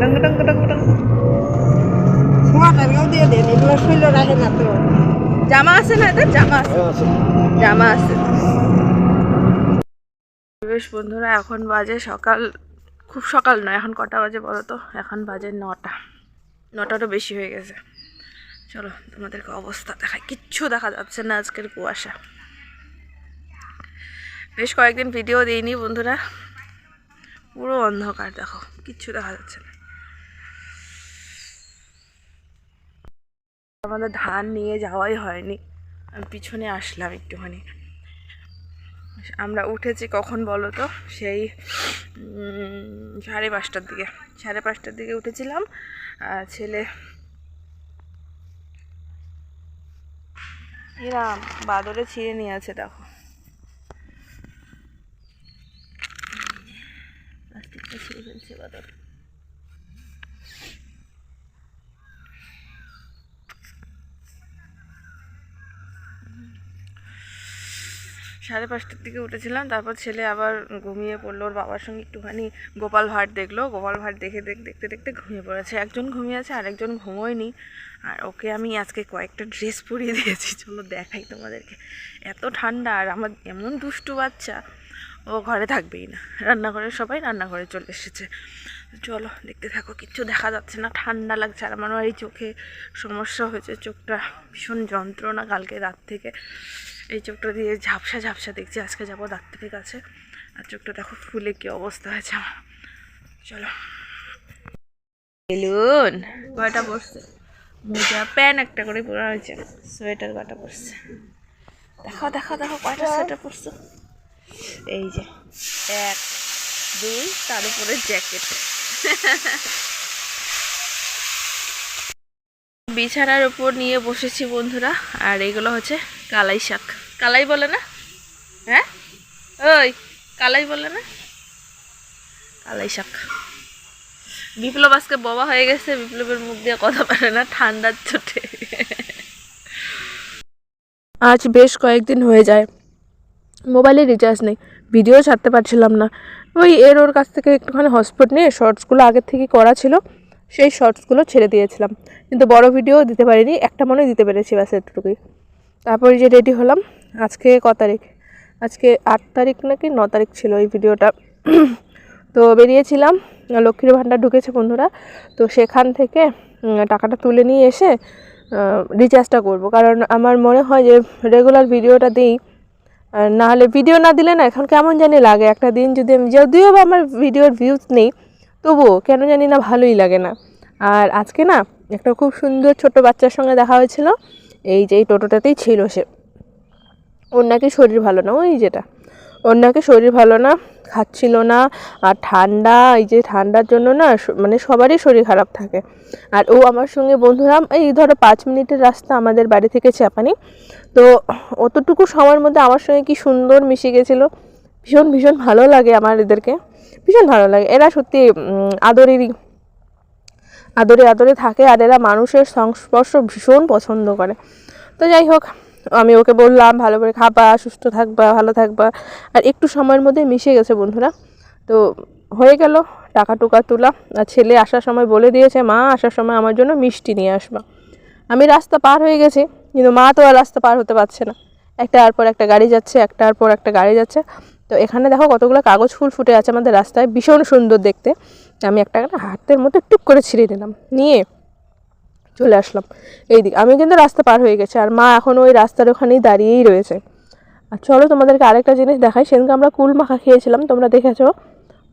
টং টং টং দিয়ে রাখে না তো জামা আছে না জামা আছে জামা আছে বন্ধুরা, এখন বাজে সকাল, খুব সকাল নয়, এখন কটা বাজে বলো তো? এখন বাজে নটা। নটারও বেশি হয়ে গেছে। চলো, তোমাদেরকে অবস্থা দেখায় কিচ্ছু দেখা যাচ্ছে না আজকের কুয়াশা। বেশ কয়েকদিন ভিডিও দিইনি বন্ধুরা। পুরো অন্ধকার, দেখো। কিচ্ছু দেখা যাচ্ছে না। আমাদের ধান নিয়ে যাওয়াই হয়নি। আমি পিছনে আসলাম একটুখানি। আমরা উঠেছি কখন বলো তো? সেই সাড়ে পাঁচটার দিকে। সাড়ে পাঁচটার দিকে উঠেছিলাম। ছেলে, এরা বাদরে ছিঁড়ে নিয়ে আছে, দেখো। প্লাস্টিকটা ছিঁড়ে ফেলছে বাদর। সাড়ে পাঁচটার দিকে উঠেছিলাম, তারপর ছেলে আবার ঘুমিয়ে পড়ল, ওর বাবার সঙ্গে একটুখানি গোপাল ভাট দেখল, গোপাল ভাট দেখে দেখ, দেখতে দেখতে ঘুমিয়ে পড়েছে। একজন ঘুমিয়ে আছে, আরেকজন ঘুমোয়নি। আর ওকে আমি আজকে কয়েকটা ড্রেস পরিয়ে দিয়েছি, চলো দেখাই তোমাদেরকে। এত ঠান্ডা, আর আমার এমন দুষ্টু বাচ্চা, ও ঘরে থাকবেই না। রান্নাঘরে সবাই রান্নাঘরে চলে এসেছে। চলো, দেখতে থাকো, কিচ্ছু দেখা যাচ্ছে না, ঠান্ডা লাগছে, আর আমার এই চোখে সমস্যা হয়েছে, চোখটা ভীষণ যন্ত্রণা কালকে রাত থেকে। এই চোখটা দিয়ে ঝাপসা ঝাপসা দেখছি, আজকে যাব ডাক্তারের কাছে। আর চোখটা দেখো ফুলে কি অবস্থা হয়েছে আমার। চলো। বেলুন। কয়টা পড়ছে মোজা প্যান একটা করে পরা হয়েছে। সোয়েটার কয়টা পড়ছে দেখো দেখো দেখো, কয়টা সোয়েটার পরছো? এই যে, এক, দুই, তার উপরে জ্যাকেট। বিছানার উপর নিয়ে বসেছি বন্ধুরা, আর এগুলো হচ্ছে কালাই শাক। কালাই বলে না? হ্যাঁ? ওই, কালাই বলে না? কালাই শাক। বিপ্লব আজকে বাবা হয়ে গেছে, বিপ্লবের মুখ দিয়ে কথা পারে না, ঠান্ডার চোটে। আজ বেশ কয়েকদিন হয়ে যায়। মোবাইলে রিচার্জ নেই ভিডিও ছাড়তে পারছিলাম না। ওই এর ওর কাছ থেকে একটুখানি হটস্পট নিয়ে শর্টসগুলো আগের থেকে করা ছিল। সেই শর্টসগুলো ছেড়ে দিয়েছিলাম। কিন্তু বড় ভিডিও দিতে পারিনি, একটা মনে দিতে পেরেছি ব্যাস এতটুকুই। তারপরে যে রেডি হলাম, আজকে ক তারিখ? আজকে আট তারিখ নাকি ন তারিখ ছিল এই ভিডিওটা তো বেরিয়েছিলাম, লক্ষ্মীর ভাণ্ডার ঢুকেছে বন্ধুরা। তো সেখান থেকে টাকাটা তুলে নিয়ে এসে রিচার্জটা করব। কারণ আমার মনে হয় যে রেগুলার ভিডিওটা দিই আর না হলে ভিডিও না দিলে না, এখন কেমন জানি লাগে। একটা দিন যদি আমি, যদিও বা আমার ভিডিওর ভিউজ নেই তবুও কেন জানি না ভালোই লাগে না। আর আজকে না একটা খুব সুন্দর ছোট বাচ্চার সঙ্গে দেখা হয়েছিল, এই যে এই টোটোটাতেই ছিল সে। ওর নাকি শরীর ভালো না, ওই যেটা। ওর নাকি শরীর ভালো না, খাচ্ছিল না, আর ঠান্ডা, এই যে ঠান্ডার জন্য না মানে সবারই শরীর খারাপ থাকে। আর ও আমার সঙ্গে, বন্ধুরা, এই ধরো পাঁচ মিনিটের রাস্তা আমাদের বাড়ি থেকে চাপানি। তো অতটুকু সময়ের মধ্যে আমার সঙ্গে কি সুন্দর মিশে গেছিল। ভীষণ ভীষণ ভালো লাগে আমার এদেরকে। ভীষণ ভালো লাগে। এরা সত্যি আদরেরই, আদরে আদরে থাকে আর এরা মানুষের সংস্পর্শ ভীষণ পছন্দ করে। তো যাই হোক, আমি ওকে বললাম, ভালো করে খাবা, সুস্থ থাকবা, ভালো থাকবা। আর একটু সময়ের মধ্যে মিশে গেছে বন্ধুরা। তো হয়ে গেল, টাকা টুকা তোলা। আর ছেলে আসার সময় বলে দিয়েছে, মা, আসার সময় আমার জন্য মিষ্টি নিয়ে আসবা। আমি রাস্তা পার হয়ে গেছি, কিন্তু মা তো আর রাস্তা পার হতে পারছে না। একটার পর একটা গাড়ি যাচ্ছে, একটার পর একটা গাড়ি যাচ্ছে। তো এখানে দেখো কতগুলো কাগজ ফুল ফুটে আছে আমাদের রাস্তায়, ভীষণ সুন্দর দেখতে। আমি একটা হাতের মতো টুক করে ছিঁড়ে নিলাম নিয়ে চলে আসলাম। এই দিক আমি কিন্তু রাস্তা পার হয়ে গেছে, আর মা এখন ওই রাস্তার ওখানেই দাঁড়িয়েই রয়েছে। আর চলো তোমাদেরকে আরেকটা জিনিস দেখাই, সেদিনকে আমরা কুল মাখা খেয়েছিলাম, তোমরা দেখেছ?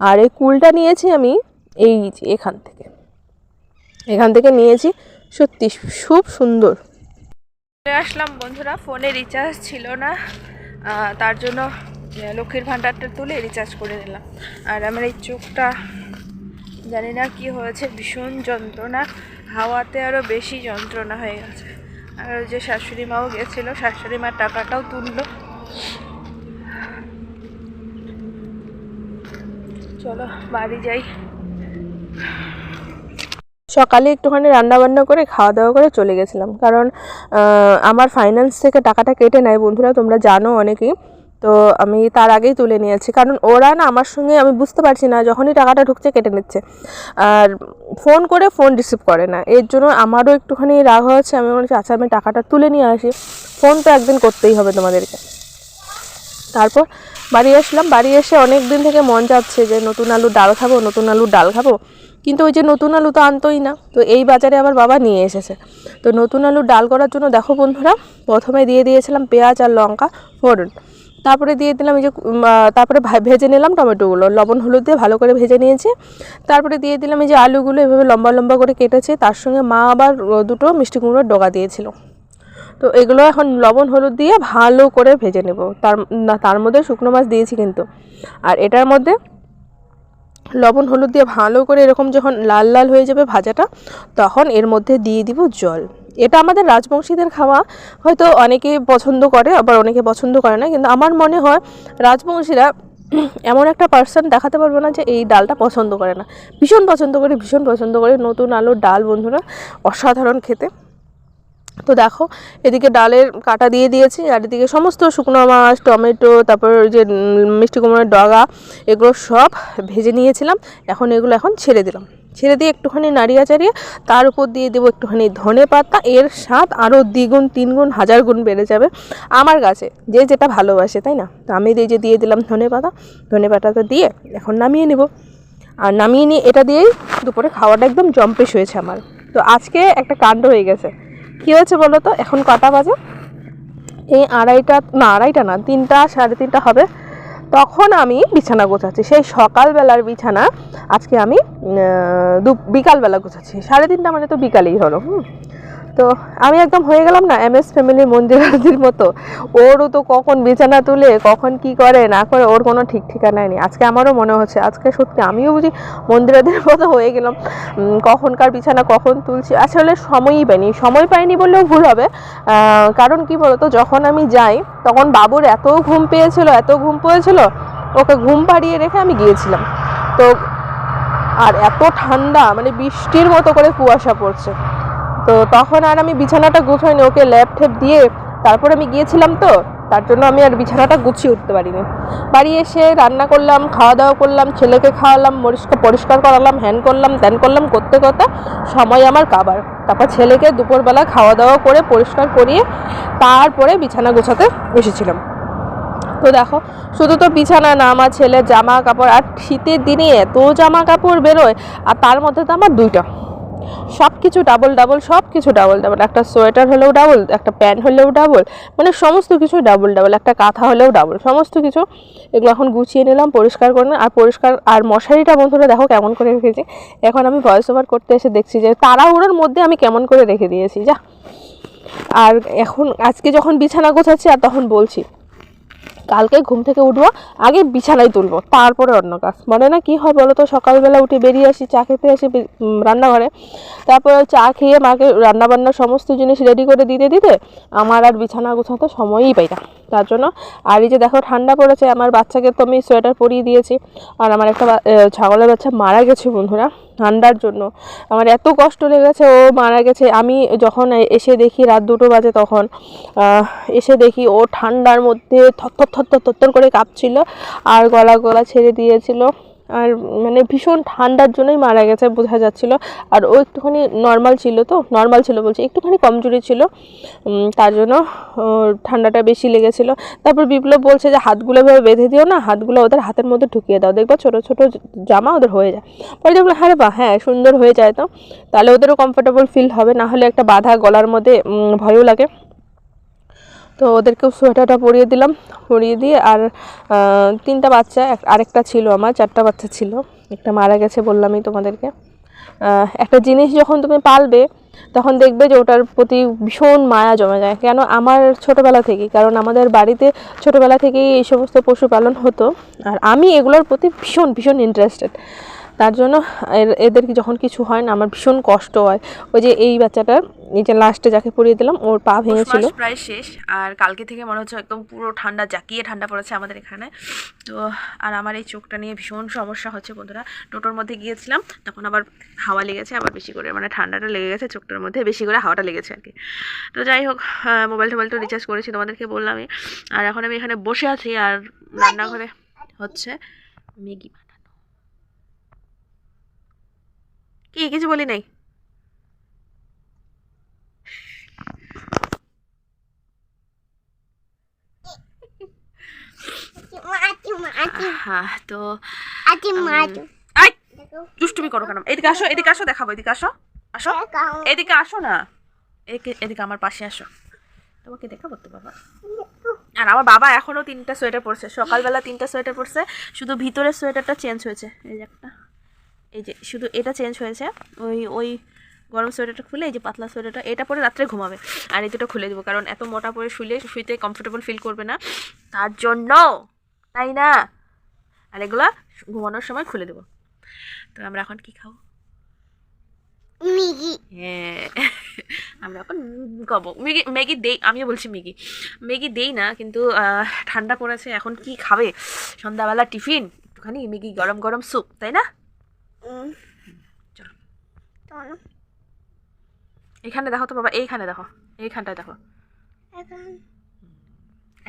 আর এই কুলটা নিয়েছি আমি এই এখান থেকে। এখান থেকে নিয়েছি সত্যি খুব সুন্দর। চলে আসলাম বন্ধুরা, ফোনে রিচার্জ ছিল না তার জন্য লক্ষ্মীর ভাণ্ডারটা তুলে রিচার্জ করে নিলাম। আর আমার এই চোখটা, জানি না কি হয়েছে, ভীষণ যন্ত্রণা। হাওয়াতে আরও বেশি যন্ত্রণা হয়ে গেছে। আর ওই যে শাশুড়ি মাও গেছিল, শাশুড়ি মার টাকাটাও তুললো। চলো, বাড়ি যাই। সকালে একটুখানি রান্না বান্না করে খাওয়া দাওয়া করে চলে গেছিলাম। কারণ আমার ফাইন্যান্স থেকে টাকাটা কেটে নেয়। বন্ধুরা, তোমরা জানো অনেকেই। তো আমি তার আগেই তুলে নিয়েছি। কারণ ওরা না আমার সঙ্গে আমি বুঝতে পারছি না, যখনই টাকাটা ঢুকছে কেটে নিচ্ছে। আর ফোন করে ফোন রিসিভ করে না। এর জন্য আমারও একটুখানি রাগ হয়েছে। আমি বলছি আচ্ছা আমি টাকাটা তুলে নিয়ে আসি। ফোন তো একদিন করতেই হবে তোমাদেরকে। তারপর বাড়ি আসলাম। বাড়ি এসে অনেক দিন থেকে মন যাচ্ছে যে নতুন আলুর ডাল খাব, নতুন আলুর ডাল খাব। কিন্তু ওই যে নতুন আলু তো আনতোই না। তো এই বাজারে আবার বাবা নিয়ে এসেছে। তো নতুন আলুর ডাল করার জন্য দেখো বন্ধুরা, প্রথমে দিয়ে দিয়েছিলাম পেঁয়াজ আর লঙ্কা ফোড়ন। তারপরে দিয়ে দিলাম এই যে তারপরে ভেজে নিলাম টমেটোগুলো। লবণ, হলুদ দিয়ে ভালো করে ভেজে নিয়েছি। তারপরে দিয়ে দিলাম এই যে আলুগুলো এভাবে লম্বা লম্বা করে কেটেছে। তার সঙ্গে মা আবার দুটো মিষ্টি কুমড়োর ডগা দিয়েছিল। তো এগুলো এখন লবণ, হলুদ দিয়ে ভালো করে ভেজে নেব। তার, না, তার মধ্যে শুকনো মাছ দিয়েছি কিন্তু। আর এটার মধ্যে লবণ, হলুদ দিয়ে ভালো করে এরকম যখন লাল লাল হয়ে যাবে ভাজাটা, তখন এর মধ্যে দিয়ে দিব জল। এটা আমাদের রাজবংশীদের খাওয়া। হয়তো অনেকে পছন্দ করে, আবার অনেকে পছন্দ করে না। কিন্তু আমার মনে হয় রাজবংশীরা এমন একটা পার্সন দেখাতে পারব না যে এই ডালটা পছন্দ করে না। ভীষণ পছন্দ করে, ভীষণ পছন্দ করে। নতুন আলুর ডাল, বন্ধুরা, অসাধারণ খেতে। তো দেখো, এদিকে ডালের কাটা দিয়ে দিয়েছি, আর এদিকে সমস্ত শুকনো মাছ, টমেটো, তারপর যে মিষ্টি কুমড়োর ডগা, এগুলো সব ভেজে নিয়েছিলাম। এখন এগুলো এখন ছেড়ে দিলাম। ছেড়ে দিয়ে একটুখানি নাড়িয়া চাড়িয়ে তার উপর দিয়ে দেবো একটুখানি ধনে পাতা। এর স্বাদ আরও দ্বিগুণ, তিনগুণ, হাজার গুণ বেড়ে যাবে আমার কাছে। যে যেটা ভালোবাসে, তাই না? তো আমি এই যে দিয়ে দিলাম ধনে পাতা, ধনে পাতাটা দিয়ে এখন নামিয়ে নেব। আর নামিয়ে নিয়ে এটা দিয়েই দুপুরে খাওয়াটা একদম জম্পেশ হয়েছে আমার। তো আজকে একটা কাণ্ড হয়ে গেছে। কী হয়েছে বলো তো? এখন কটা বাজে? এই আড়াইটা, না আড়াইটা না, তিনটা, সাড়ে তিনটা হবে। তখন আমি বিছানা গোছাচ্ছি। সেই সকালবেলার বিছানা আজকে আমি দু বিকালবেলা গোছাচ্ছি। সাড়ে তিনটা মানে তো বিকালেই হলো, হুম? তো আমি একদম হয়ে গেলাম না এম এস ফ্যামিলির মন্দিরাদির মতো। ওরও তো কখন বিছানা তুলে, কখন কি করে, না করে, ওর কোনো ঠিক ঠিকানায় নেই। আজকে আমারও মনে হচ্ছে, আজকে সত্যি আমিও বুঝি মন্দিরাদের মতো হয়ে গেলাম। কখনকার বিছানা কখন তুলছি, আসলে সময়ই পাইনি। সময় পাইনি বললেও ভুল হবে। কারণ কি বলতো, যখন আমি যাই, তখন বাবুর এত ঘুম পেয়েছিল, এত ঘুম পেয়েছিল, ওকে ঘুম পাড়িয়ে রেখে আমি গিয়েছিলাম। তো, আর এত ঠান্ডা মানে বৃষ্টির মতো করে কুয়াশা পড়ছে। তো তখন আর আমি বিছানাটা গুছাইনি, ওকে ল্যাপ ঠেপ দিয়ে তারপর আমি গিয়েছিলাম তো, তার জন্য আমি আর বিছানাটা গুছিয়ে উঠতে পারিনি। বাড়ি এসে রান্না করলাম খাওয়া দাওয়া করলাম, ছেলেকে খাওয়ালাম পরিষ্কার পরিষ্কার করালাম, হ্যান করলাম, ত্যান করলাম, করতে করতে সময় আমার কাবার। তারপর ছেলেকে দুপুরবেলা খাওয়া দাওয়া করে পরিষ্কার করিয়ে তারপরে বিছানা গোছাতে এসেছিলাম। তো দেখো, শুধু তো বিছানা না, আমার ছেলের জামা কাপড়, আর শীতের দিনে এত জামা কাপড় বেরোয়, আর তার মধ্যে তো আমার দুইটা। সব কিছু ডাবল ডাবল সব কিছু ডাবল ডাবল একটা সোয়েটার হলেও ডাবল একটা প্যান্ট হলেও ডাবল মানে সমস্ত কিছু ডাবল ডাবল একটা কাঁথা হলেও ডাবল সমস্ত কিছু এগুলো এখন গুছিয়ে নিলাম, পরিষ্কার করে। আর পরিষ্কার, আর মশারিটা বন্ধুরা দেখো কেমন করে রেখেছি। এখন আমি ভয়েস ওভার করতে এসে দেখছি যে তাড়াহুড়োর মধ্যে আমি কেমন করে রেখে দিয়েছি, যা। আর এখন, আজকে যখন বিছানা গোছাচ্ছি আর তখন বলছি কালকে ঘুম থেকে উঠবো, আগে বিছানায় তুলবো, তারপরে অন্য কাজ। মানে না, কি হয় বলো তো সকালবেলা উঠে বেরিয়ে আসি, চা খেতে আসি রান্নাঘরে। তারপরে চা খেয়ে মাকে রান্না বান্নার সমস্ত জিনিস রেডি করে দিতে দিতে আমার আর বিছানা গোছাতে সময়ই পাই না। তার জন্য, আর এই যে দেখো, ঠান্ডা পড়েছে, আমার বাচ্চাকে তো আমি সোয়েটার পরিয়ে দিয়েছি। আর আমার একটা ছাগলের বাচ্চা মারা গেছে বন্ধুরা। ঠান্ডার জন্য। আমার এত কষ্ট লেগেছে, ও মারা গেছে। আমি যখন এসে দেখি রাত দুটো বাজে তখন এসে দেখি ও ঠান্ডার মধ্যে থর থর থরথর থর করে কাঁপছিল আর গলা গলা ছেড়ে দিয়েছিল। আর মানে ভীষণ ঠান্ডার জন্যই মারা গেছে বোঝা যাচ্ছিল। আর ও একটুখানি নর্মাল ছিল তো নর্মাল ছিল বলছি, একটুখানি কমজোরি ছিল। তার জন্য ঠান্ডাটা বেশি লেগেছিল। তারপর বিপ্লব বলছে যে, হাতগুলো এভাবে বেঁধে দিও না, হাতগুলো ওদের হাতের মধ্যে ঢুকিয়ে দাও। দেখবা ছোটো ছোটো জামা ওদের হয়ে যায়। পরে দেখল হ্যাঁ বা হ্যাঁ সুন্দর হয়ে যায় তো। তাহলে ওদেরও কমফোর্টেবল ফিল হবে। না হলে একটা বাধা গলার মধ্যে ভয়ও লাগে। তো ওদেরকেও সোয়েটারটা পরিয়ে দিলাম, পরিয়ে দিয়ে আর তিনটা বাচ্চা আরেকটা ছিল আমার, চারটা বাচ্চা ছিল। একটা মারা গেছে বললামই তোমাদেরকে। একটা জিনিস যখন তুমি পালবে, তখন দেখবে যে ওটার প্রতি ভীষণ মায়া জমে যায়। কেন? আমার ছোটোবেলা থেকেই, কারণ আমাদের বাড়িতে ছোটোবেলা থেকেই এই সমস্ত পশুপালন হতো। আর আমি এগুলোর প্রতি ভীষণ ভীষণ ইন্টারেস্টেড তার জন্য এদের যখন কিছু হয় না আমার ভীষণ কষ্ট হয়। ওই যে এই বাচ্চাটার এই যে লাস্টে যাকে পরিয়ে দিলাম ওর পা ভেঙেছিল। প্রায় শেষ আর কালকে থেকে মনে হচ্ছে একদম পুরো ঠান্ডা জাকিয়ে ঠান্ডা পড়েছে আমাদের এখানে। তো আর আমার এই চোখটা নিয়ে ভীষণ সমস্যা হচ্ছে বন্ধুরা। টোটোর মধ্যে গিয়েছিলাম তখন আবার হাওয়া লেগেছে আবার বেশি করে মানে ঠান্ডাটা লেগে গেছে চোখটার মধ্যে বেশি করে হাওয়াটা লেগেছে আর কি। তো যাই হোক মোবাইল টোবাইল তো রিচার্জ করেছি তোমাদেরকে বললামই। আর এখন আমি এখানে বসে আছি আর রান্নাঘরে হচ্ছে ম্যাগি কি কিছু বলি নাই? হ্যাঁ তো আই! দুষ্টুমি করো কেন? এদিকে আসো এদিকে আসো দেখাবো এদিকে আসো আসো। এদিকে আসো না। এদিকে এদিকে আমার পাশে আসো। তোমাকে দেখাবো তো বাবা। আর আমার বাবা এখনও তিনটা সোয়েটার পরছে। সকালবেলা তিনটা সোয়েটার পরছে। শুধু ভিতরের সোয়েটারটা চেঞ্জ হয়েছে। এই একটা। এই যে শুধু এটা চেঞ্জ হয়েছে। ওই ওই গরম সোয়েটারটা খুলে এই যে পাতলা সোয়েটারটা এটা পরে রাত্রে ঘুমাবে। আর এই দুটো খুলে দেবো কারণ এত মোটা পরে শুলে শুইতে কমফোর্টেবল ফিল করবে না। তার জন্য তাই না? আর এগুলা ঘুমানোর সময় খুলে দেবো। তো আমরা এখন কি খাব? মিগি হ্যাঁ আমরা এখন খাব। ম্যাগি ম্যাগি দেই আমিও বলছি ম্যাগি। ম্যাগি দেই না কিন্তু ঠান্ডা পড়েছে এখন কি খাবে? সন্ধ্যাবেলা টিফিন একটুখানি ম্যাগি গরম গরম স্যুপ তাই না? চলো। এখানে দেখো তো বাবা এইখানে দেখো এইখানটায় দেখো।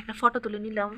একটা ফটো তুলে নিলাম।